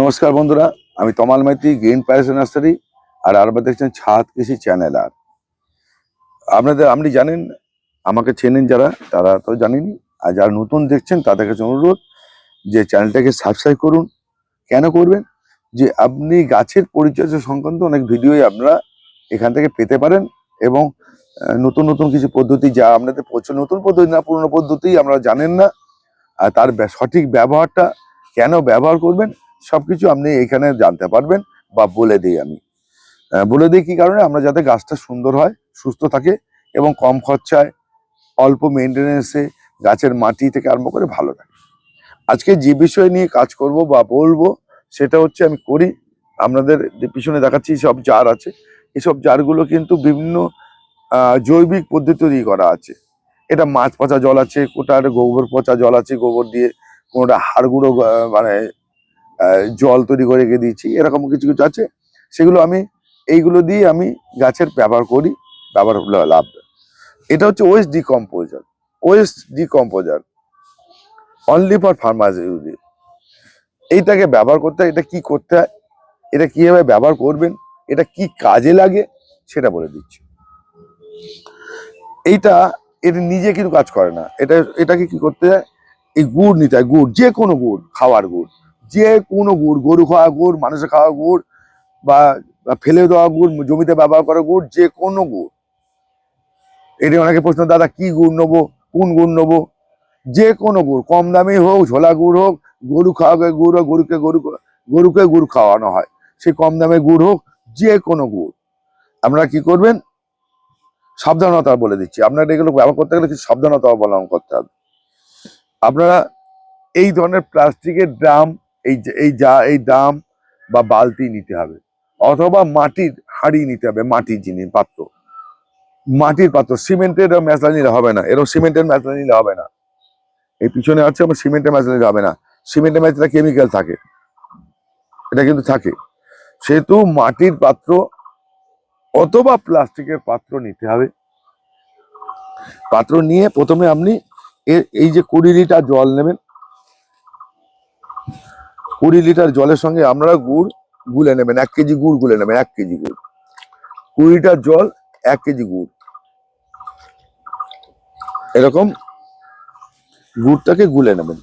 নমস্কার বন্ধুরা, আমি Tamal Maiti, green palace nursery আর আপনারা দেখছেন ছাদ কৃষি চ্যানেল আর। আপনাদের, আপনি জানেন, আমাকে চেনেন যারা, তারা তো জানেনই। আর যারা নতুন দেখছেন, তাদের কাছে অনুরোধ যে চ্যানেলটাকে সাবস্ক্রাইব করুন। কেন করবেন? যে আপনি গাছের পরিচর্যা সংক্রান্ত অনেক ভিডিওই আপনারা এখান থেকে পেতে পারেন এবং নতুন নতুন কিছু পদ্ধতি, যা আপনাদের প্রচুর নতুন পদ্ধতি না পুরনো পদ্ধতি আমরা জানেন না। আর তার সঠিক ব্যবহারটা কেন ব্যবহার করবেন? সবকিছু আপনি এখানে জানতে পারবেন বা বলে দিই আমি। বলে দিই কি কারণে? আমরা যাতে গাছটা সুন্দর হয়, সুস্থ থাকে এবং কম খরচায়, অল্প মেনটেনেন্সে গাছের মাটি থেকে আরম্ভ করে ভালো থাকে। আজকে যে বিষয় নিয়ে কাজ করব বা বলব, সেটা হচ্ছে আমি করি। আপনাদের পিছনে দেখাচ্ছি সব জার আছে। এসব জারগুলো কিন্তু বিভিন্ন জৈবিক পদ্ধতি দিয়ে করা আছে। এটা মাছ পচা জল আছে, কোটার গোবর পচা জল আছে, গোবর দিয়ে কোনোটা হাড় গুঁড়ো মানে জল তৈরি করে রেখে দিয়েছি, এরকম কিছু কিছু আছে। সেগুলো আমি, এইগুলো দিয়ে আমি গাছের ব্যবহার করি, ব্যবহার লাভ। এটা হচ্ছে waste decomposer waste decomposer only for farmers use এইটাকে ব্যবহার করতে হয়, এটা কি করতে হয়, এটা কীভাবে ব্যবহার করবেন, এটা কি কাজে লাগে, সেটা বলে দিচ্ছি। এইটা, এটা নিজে কিন্তু কাজ করে না। এটা, এটাকে কি করতে হয়, এই গুড় নিতে হয়, গুড় যে কোনো গুড়, খাওয়ার গুড়। যে কোনো গুড়, গরু খাওয়া গুড়, মানুষের খাওয়া গুড় বা বা ফেলে দেওয়া গুড়, জমিতে ব্যবহার করা গুড়, যে কোনো গুড়। এটি অনেকে প্রশ্ন, দাদা, কি গুড় নেব? কোন গুড় নেব? যে কোনো গুড়, কম দামি হোক, ঝোলা গুড় হোক, গরু খাওয়া গুড় হোক, গরুকে গরু, গরুকে গুড় খাওয়ানো হয়। সে কম দামে গুড় হোক, যে কোনো গুড়। আপনারা কি করবেন? সাবধানতা বলে দিচ্ছি। আপনারা এগুলো ব্যবহার করতে গেলে কিছু সাবধানতা অবলম্বন করতে হবে। আপনারা এই ধরনের প্লাস্টিকের ড্রাম এই এই যা, এই দাম বা বালতি নিতে হবে। অথবা মাটির হাঁড়ি নিতে হবে মাটির জিনিস পাত্র। মাটির পাত্র, সিমেন্টের মেশলা নিলে হবে না। এরকম সিমেন্টের মেশলা নিলে হবে না। এই পিছনে আছে আমার সিমেন্টের মেশলা নিলে হবে না। সিমেন্টের মেশলা কেমিক্যাল থাকে। এটা কিন্তু থাকে। সেহেতু মাটির পাত্র অথবা প্লাস্টিকের পাত্র নিতে হবে। পাত্র নিয়ে প্রথমে আপনি এই যে কুড়ি লিটার জল নেবেন। কুড়ি লিটার জলের সঙ্গে আপনারা গুড় গুলে নেবেন, এক কেজি গুড় গুলে নেবেন, এক কেজি গুড়। কুড়ি লিটার জল, এক কেজি গুড়। এরকম গুড়টাকে গুলে নেবেন।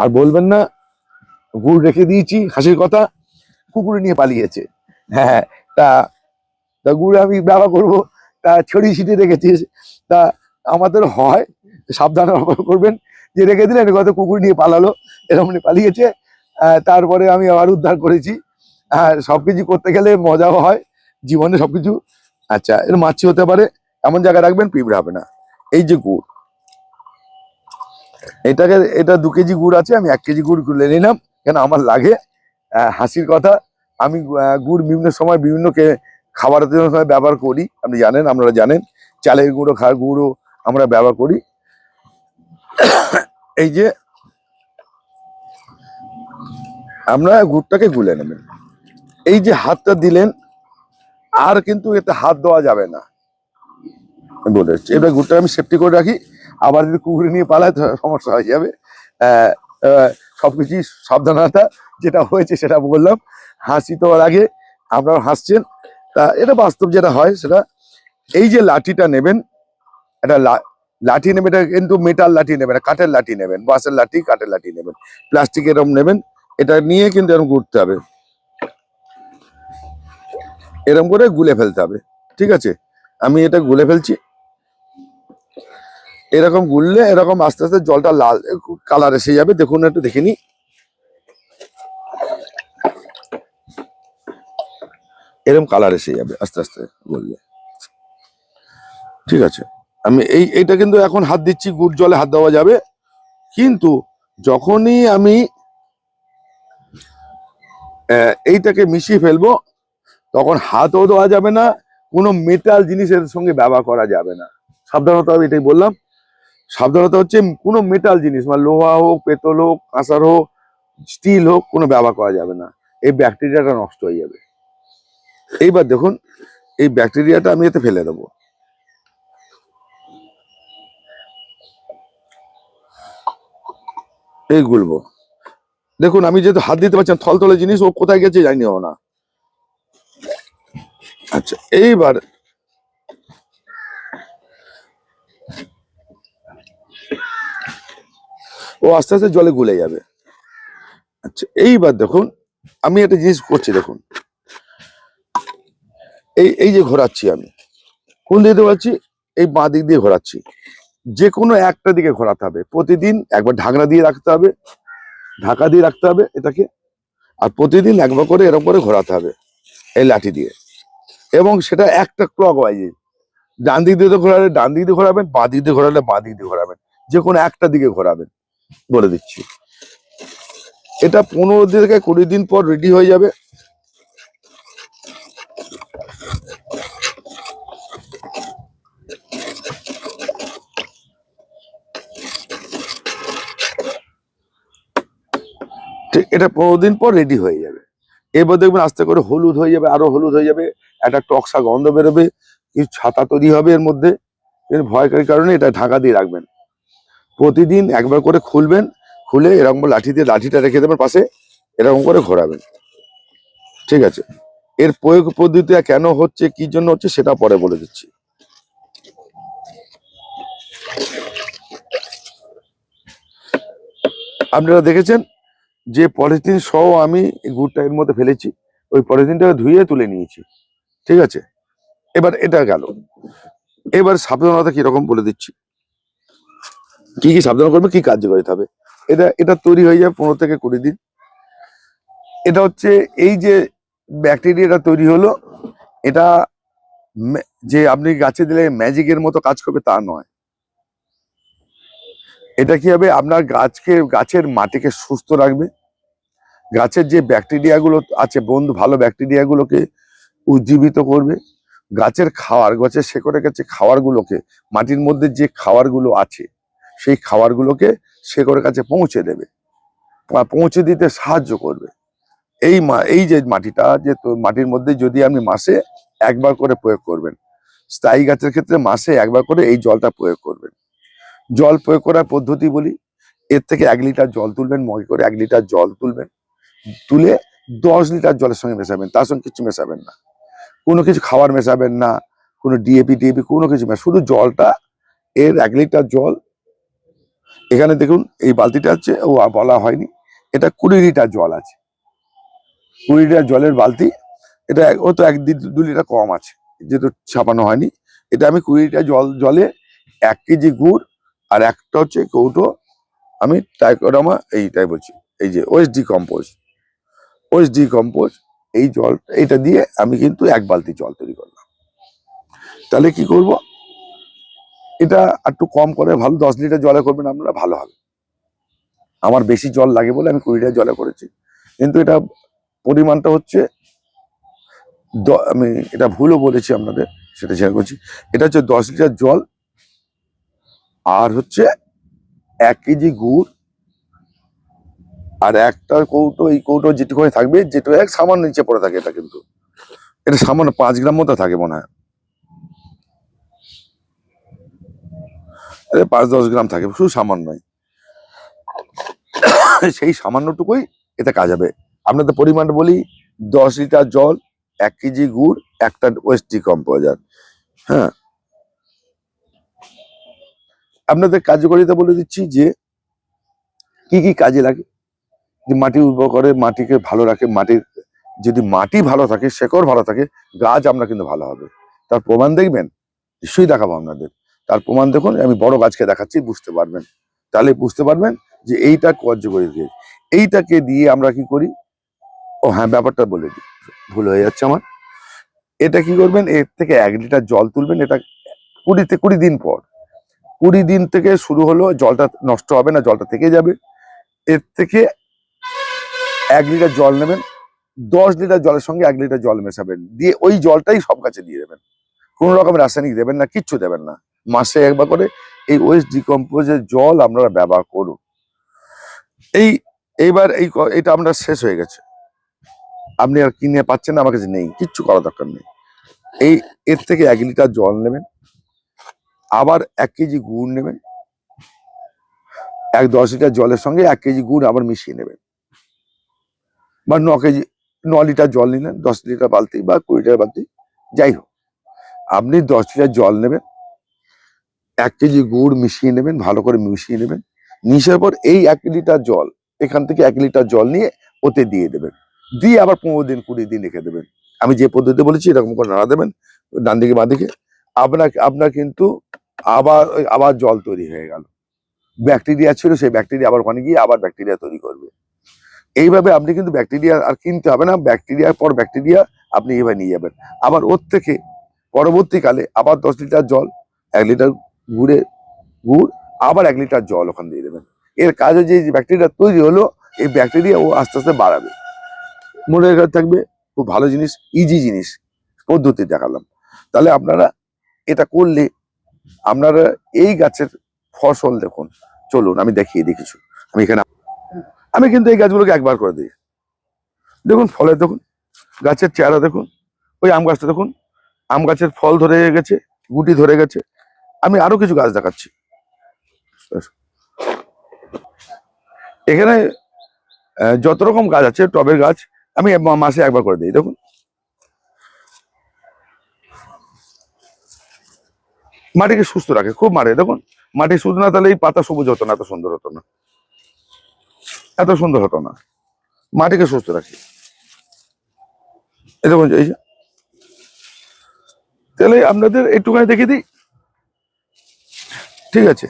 আর বলবেন না, গুড় রেখে দিয়েছি, হাসির কথা, কুকুরে নিয়ে পালিয়েছে। হ্যাঁ তা তা গুড় আমি ব্যবহার করব, তা ছড়িয়ে ছিটিয়ে রেখেছি তা আমাদের হয়, সাবধানে করবেন, যে রেখে দিলেন কত কুকুর নিয়ে পালালো, এরকম পালিয়েছে তারপরে আমি আবার উদ্ধার করেছি, আর সবকিছু করতে গেলে মজাও হয়, জীবনে সবকিছু আচ্ছা এর মাছি হতে পারে, এমন জায়গায় রাখবেন, পিঁপড়ে হবে না। এই যে গুড় এটাকে, এটা দু কেজি গুড় আছে, আমি এক কেজি গুড় গুলে নিলাম, কেন আমার লাগে হাসির কথা। আমি গুড় বিভিন্ন সময় বিভিন্ন খাবারের জন্য ব্যবহার করি, আপনি জানেন, আপনারা জানেন, চালের গুঁড়ো খাওয়ার গুঁড়ো আমরা ব্যবহার করি। এই যে, আমরা গুড়টাকে গুলে নেবেন এই যে হাতটা দিলেন, আর কিন্তু এতে হাত দেওয়া যাবে না। বলে এবার গুড়টা আমি সেফটি করে রাখি। আবার যদি কুকুরে নিয়ে পালায় সমস্যা হয়ে যাবে। আহ, সবকিছুই সাবধানতা যেটা হয়েছে সেটা বললাম। হাসি তো আগে আপনারা হাসছেন। তা এটা বাস্তব যেটা হয় সেটা এই যে লাঠিটা নেবেন এটা লাঠি নেবেন এটা কিন্তু মেটাল লাঠি নেবেন কাঠের লাঠি নেবেন বাঁশের লাঠি কাঠের লাঠি নেবেন প্লাস্টিক এরকম নেবেন এটা নিয়ে কিন্তু এরকম ঘুরতে হবে। এরকম করে গুলে ফেলতে হবে ঠিক আছে? আমি এটা গুলে ফেলছি। এরকম গুললে, এরকম আস্তে আস্তে জলটা লাল কালার এসে যাবে। দেখুন, একটু দেখে নি এরকম কালার এসে যাবে আস্তে আস্তে গুললে। ঠিক আছে। আমি এই, এইটা কিন্তু এখন হাত দিচ্ছি, গুড় জলে হাত দেওয়া যাবে। কিন্তু যখনই আমি এইটাকে মিশিয়ে ফেলব, তখন হাতও দেওয়া যাবে না, কোনো মেটাল জিনিসের সঙ্গে ব্যবহার করা যাবে না। সাবধানতা এটাই বললাম। সাবধানতা হচ্ছে কোনো মেটাল জিনিস মানে লোহা হোক পেতল হোক কাঁসার হোক স্টিল হোক কোনো ব্যবহার করা যাবে না। এই ব্যাকটেরিয়াটা নষ্ট হয়ে যাবে। এইবার দেখুন এই ব্যাকটেরিয়াটা আমি এতে ফেলে দেবো। এই গুলবো। দেখুন আমি যেহেতু হাত দিতে পারছি না, থলথলে জিনিস ও কোথায় গেছে জানিও না। আচ্ছা এইবার আস্তে আস্তে জলে গুলে যাবে। আচ্ছা এইবার দেখুন, আমি একটা জিনিস করছি, দেখুন। এই এই যে ঘোরাচ্ছি আমি, কোন দিকে ঘোরাচ্ছি? এই বাঁ দিক দিয়ে ঘোরাচ্ছি। যে কোনো একটা দিকে ঘোরাতে হবে। প্রতিদিন একবার ঢাকনা দিয়ে রাখতে হবে, ঢাকা দিয়ে রাখতে হবে এটাকে, আর প্রতিদিন একবার করে এরকম করে ঘোরাতে হবে, এই লাঠি দিয়ে। এবং সেটা একটা ক্লক ওয়াইজে ডান দিক দিয়ে ঘোরালে ডান দিক দিয়ে ঘোরাবেন, বাঁ দিক দিয়ে ঘোরালে বাঁ দিক দিয়ে ঘোরাবেন। যে কোনো একটা দিকে ঘোরাবেন। বলে দিচ্ছি। এটা পনেরো দিন থেকে কুড়ি দিন পর রেডি হয়ে যাবে। এটা পনেরো দিন পর রেডি হয়ে যাবে। এবার দেখবেন আস্তে করে হলুদ হয়ে যাবে, আরও হলুদ হয়ে যাবে। একটা টকসা গন্ধ বেরোবে, কিছু ছাতা তৈরি হবে এর মধ্যে। ভয়কারী কারণে এটা ঢাকা দিয়ে রাখবেন। প্রতিদিন একবার করে খুলবেন, খুলে এরকম লাঠি দিয়ে লাঠিটা রেখে দেবেন পাশে, এরকম করে ঘোরাবেন। ঠিক আছে? এর প্রয়োগ পদ্ধতি কেন হচ্ছে, কি জন্য হচ্ছে, সেটা পরে বলে দিচ্ছি। আপনারা দেখেছেন যে পলিথিন সহ আমি গুড়টা এর মধ্যে ফেলেছি, ওই পলিথিনটাকে ধুয়ে তুলে নিয়েছি। ঠিক আছে? এবার এটা গেল। এবার সাবধানতা কীরকম বলে দিচ্ছি। কি কি সাবধান করবে, কি কার্যকারিতা হবে এটা এটা তৈরি হয়ে যাবে পনেরো থেকে কুড়ি দিন। এটা হচ্ছে এই যে ব্যাকটেরিয়াটা তৈরি হলো, এটা যে আপনি গাছে দিলে ম্যাজিকের মতো কাজ করবে তা নয়। এটা কি হবে, আপনার গাছকে, গাছের মাটিকে সুস্থ রাখবে। গাছের যে ব্যাকটেরিয়াগুলো আছে, বন্ধু, ভালো ব্যাকটেরিয়াগুলোকে উজ্জীবিত করবে। গাছের খাওয়ার, গাছের শেকড়ের কাছে খাওয়ার গুলোকে মাটির মধ্যে যে খাওয়ারগুলো আছে সেই খাওয়ার গুলোকে শেকড়ের কাছে পৌঁছে দেবে বা পৌঁছে দিতে সাহায্য করবে। এই মা, এই যে মাটিটা, যে তো মাটির মধ্যে যদি আপনি মাসে একবার করে প্রয়োগ করবেন, স্থায়ী গাছের ক্ষেত্রে মাসে একবার করে এই জলটা প্রয়োগ করবেন। জল প্রয়োগ করার পদ্ধতি বলি, এর থেকে এক লিটার জল তুলবেন, মগে করে এক লিটার জল তুলবেন, তুলে দশ লিটার জলের সঙ্গে মেশাবেন, তার সঙ্গে কিছু মেশাবেন না। কোনো কিছু খাবার মেশাবেন না, কোনো ডিএপি টিএপি কোনো কিছু শুধু জলটা, এর এক লিটার জল এখানে দেখুন, এই বালতিটা আছে, ও বলা হয়নি। এটা কুড়ি লিটার জল আছে। কুড়ি লিটার জলের বালতি, এটা ও তো এক দি- লিটার কম আছে, যেহেতু ছাপানো হয়নি। এটা আমি কুড়ি লিটার জল, জলে এক কেজি গুড় আর একটা হচ্ছে কৌটো, আমি টাইকোডামা এইটাই বলছি। এই যে ওয়েস্ট ডিকম্পোজ ওয়েস্ট ডিকম্পোজ এই জল এইটা দিয়ে আমি কিন্তু এক বালতি জল তৈরি করলাম। তাহলে কি করব? এটা একটু কম করে, ভালো দশ লিটার জলে করবেন আপনারা, ভালো হবে। আমার বেশি জল লাগে বলে আমি কুড়ি লিটার জলে করেছি। কিন্তু এটা পরিমাণটা হচ্ছে আমি এটা ভুলও বলেছি আপনাদের, সেটা শেয়ার করছি। এটা হচ্ছে দশ লিটার জল, আর হচ্ছে এক কেজি গুড়, আর একটা কৌটো, এই কৌটো যেটুকুনি থাকবে, যেটুকু এক সামান্য নিচে পড়ে থাকে এটা কিন্তু। এটা সামান্য পাঁচ গ্রাম মতো থাকে মনে হয়। পাঁচ দশ গ্রাম থাকে, শুধু সামান্যই সেই সামান্যটুকুই এতে কাজ হবে। আপনাদের পরিমাণ বলি, দশ লিটার জল, এক কেজি গুড়, একটা ওয়েস্ট ডিকম্পোজার হ্যাঁ। আপনাদের কার্যকারিতা বলে দিচ্ছি যে, কি কি কাজে লাগে? যে মাটি উর্বর করে, মাটিকে ভালো রাখে, মাটির যদি মাটি ভালো থাকে, শেকড় ভালো থাকে, গাছ আমরা কিন্তু ভালো হবে। তার প্রমাণ দেখবেন, নিশ্চয়ই দেখাবো আপনাদের। তার প্রমাণ দেখুন, আমি বড় গাছকে দেখাচ্ছি, বুঝতে পারবেন। তাহলে বুঝতে পারবেন যে এইটা কার্যকরী দিয়ে এইটাকে দিয়ে আমরা কি করি? ও হ্যাঁ ব্যাপারটা বলে দিই। ভুল হয়ে যাচ্ছে আমার। এটা কি করবেন? এর থেকে এক লিটার জল তুলবেন, এটা কুড়িতে কুড়ি দিন পর। কুড়ি দিন থেকে শুরু হলো, জলটা নষ্ট হবে না, জলটা থেকে যাবে। এর থেকে এক লিটার জল নেবেন, দশ লিটার জলের সঙ্গে এক লিটার জল মেশাবেন। দিয়ে ওই জলটাই সব গাছে দিয়ে দেবেন। কোনো রকম রাসায়নিক দেবেন না, কিচ্ছু দেবেন না। মাসে একবার করে এই ওয়েস্ট ডিকম্পোজের জল আপনারা ব্যবহার করুন। এই, এইবার এই এটা আমরা শেষ হয়ে গেছে। আপনি আর কিনে পাচ্ছেন না, আমার কাছে নেই, কিচ্ছু করা দরকার নেই। এই, এর থেকে এক লিটার জল নেবেন, আবার এক কেজি গুড় নেবেন, এক দশ লিটার জলের সঙ্গে এক কেজি গুড় আবার মিশিয়ে নেবেন। বা ন কেজি, ন লিটার জল নিলেন, দশ লিটার বালতি বা কুড়ি লিটার বালতি, যাই হোক। আপনি দশ লিটার জল নেবেন এক কেজি গুড় মিশিয়ে নেবেন, ভালো করে মিশিয়ে নেবেন। মিশার পর এই এক লিটার জল, এখান থেকে এক লিটার জল নিয়ে ওতে দিয়ে দেবেন। দিয়ে আবার পনেরো দিন, কুড়ি দিন রেখে দেবেন। আমি যে পদ্ধতি বলেছি, এরকম করে নাড়া দেবেন, ডান দিকে, বাঁ দিকে। আপনার আপনার কিন্তু আবার আবার জল তৈরি হয়ে গেল। ব্যাকটেরিয়া ছিল, সেই ব্যাকটেরিয়া আবার ওখানে গিয়ে আবার ব্যাকটেরিয়া তৈরি করবে। এইভাবে আপনি কিন্তু ব্যাকটেরিয়া আর কিনতে হবে না, ব্যাকটেরিয়ার পর ব্যাকটেরিয়া আপনি এইভাবে নিয়ে যাবেন। আবার ওর থেকে পরবর্তীকালে আবার দশ লিটার জল, এক লিটার গুড়ে, গুড়, আবার এক লিটার জল ওখান দিয়ে দেবেন। এর কাজে যে ব্যাকটেরিয়া তৈরি হলো, এই ব্যাকটেরিয়া ও আস্তে আস্তে বাড়াবে। মনে থাকবে, খুব ভালো জিনিস ইজি জিনিস, পদ্ধতি দেখালাম। তাহলে আপনারা এটা করলে, আপনারা এই গাছের ফসল দেখুন। চলুন, আমি দেখিয়ে দিই কিছু। আমি এখানে, আমি কিন্তু এই গাছগুলোকে একবার করে দিই। দেখুন ফলের দেখুন, গাছের চেহারা দেখুন, ওই আম গাছটা দেখুন, আম গাছের ফল ধরে গেছে, গুটি ধরে গেছে। আমি আরও কিছু গাছ দেখাচ্ছি। এখানে যত রকম গাছ আছে, টবের গাছ, আমি মাসে একবার করে দিই, দেখুন। মাটিকে সুস্থ রাখে, খুব মারে, দেখুন। মাটি সুস্থ না, তাহলে এই পাতা সবুজ হতো না, এত সুন্দর হতো না। এত সুন্দর হতো না। মাটিকে সুস্থ রাখে। দেখুন, এই। তাহলে আপনাদের একটুখানি দেখিয়ে দিই। ঠিক আছে,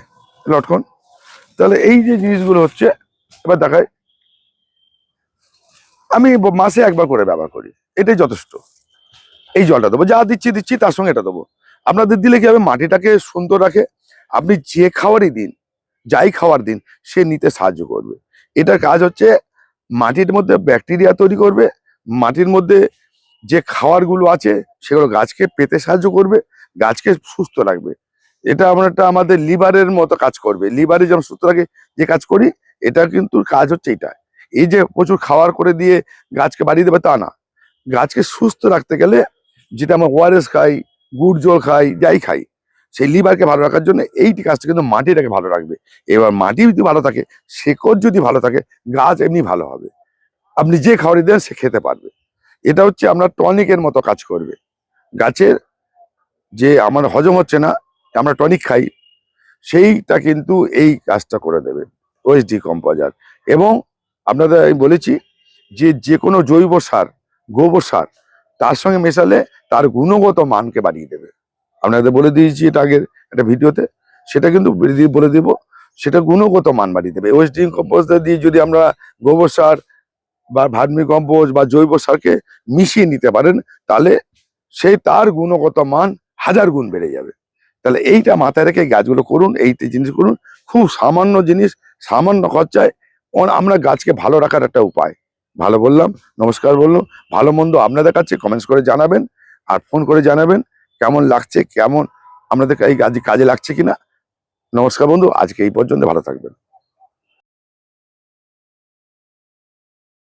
লটকন। তাহলে এই যে জিনিসগুলো হচ্ছে, এবার দেখায় আমি মাসে একবার করে ব্যবহার করি, এটাই যথেষ্ট। এই জলটা দেবো, যা দিচ্ছি দিচ্ছি, তার সঙ্গে এটা দেবো। আপনাদের দিলে কি হবে, মাটিটাকে সুন্দর রাখে, আপনি যে খাওয়ারই দিন, যাই খাওয়ার দিন, সে নিতে সাহায্য করবে। এটার কাজ হচ্ছে, মাটির মধ্যে ব্যাকটেরিয়া তৈরি করবে, মাটির মধ্যে যে খাবারগুলো আছে, সেগুলো গাছকে পেতে সাহায্য করবে, গাছকে সুস্থ রাখবে। এটা আমরা একটা আমাদের লিভারের মতো কাজ করবে। লিভারে যেমন রাখে যে কাজ করি, এটা কিন্তু কাজ হচ্ছে এটা এই যে প্রচুর খাবার করে দিয়ে গাছকে বাড়িয়ে দেবে তা না। গাছকে সুস্থ রাখতে গেলে যেটা আমরা ওআরএস খাই, গুড় জল খাই, যাই খাই, সেই লিভারকে ভালো রাখার জন্য এইটি কাজটা কিন্তু মাটিটাকে ভালো রাখবে। এবার মাটি যদি ভালো থাকে, শেকড় যদি ভালো থাকে, গাছ এমনি ভালো হবে। আপনি যে খাবারই দেন, সে খেতে পারবে। এটা হচ্ছে আপনার টনিকের মতো কাজ করবে। গাছের যে আমার হজম হচ্ছে না আমরা টনিক খাই, সেইটা কিন্তু এই কাজটা করে দেবে ওয়েস্ট ডিকম্পোজার এবং আপনাদের আমি বলেছি যে যে কোনো জৈব সার, গোবর সার, তার সঙ্গে মেশালে তার গুণগত মানকে বাড়িয়ে দেবে। আপনাদের বলে দিয়েছি এটা আগের একটা ভিডিওতে, সেটা কিন্তু বলে- দিব, সেটা গুণগত মান বাড়িয়ে দেবে। ওয়েস্ট ডিকম্পোজ দিয়ে যদি আমরা গোবর সার বা ভার্মি কম্পোজ বা জৈব সারকে মিশিয়ে নিতে পারেন, তাহলে সেই তার গুণগত মান হাজার গুণ বেড়ে যাবে। তাহলে এইটা মাথায় রেখে গাছগুলো করুন, এই জিনিস করুন। খুব সামান্য জিনিস, সামান্য খরচায় আমরা গাছকে ভালো রাখার একটা উপায়। ভালো বললাম, নমস্কার বলল, ভালো মন্দ আপনাদের কাছে কমেন্টস করে জানাবেন আর ফোন করে জানাবেন কেমন লাগছে, কেমন আপনাদের এই গাছ কাজে লাগছে কিনা। নমস্কার বন্ধু, আজকে এই পর্যন্ত ভালো থাকবেন।